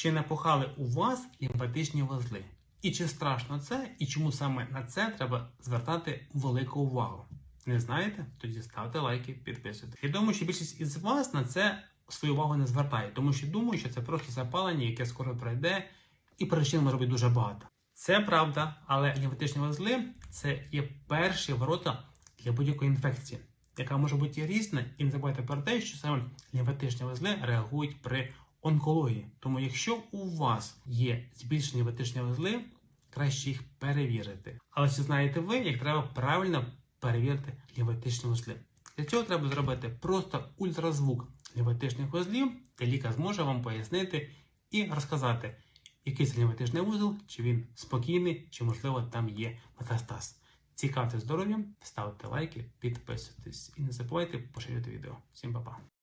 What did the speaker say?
Чи напухали у вас лімфатичні вузли? І чи страшно це, і чому саме на це треба звертати велику увагу? Не знаєте? Тоді ставте лайки, підписуйтесь. Я думаю, що більшість із вас на це свою увагу не звертає, тому що думаю, що це просто запалення, яке скоро пройде, і причин може бути дуже багато. Це правда, але лімфатичні вузли це є перші ворота для будь-якої інфекції, яка може бути різна, і не забувайте про те, що саме лімфатичні вузли реагують при онкології. Тому, якщо у вас є збільшені лімфатичні вузли, краще їх перевірити. Але чи знаєте ви, як треба правильно перевірити лімфатичні вузли? Для цього треба зробити просто ультразвук лімфатичних вузлів, де лікар зможе вам пояснити і розказати, який це лімфатичний вузол, чи він спокійний, чи можливо там є метастаз. Цікавте здоров'ям, ставте лайки, підписуйтесь і не забувайте поширювати відео. Всім па-па!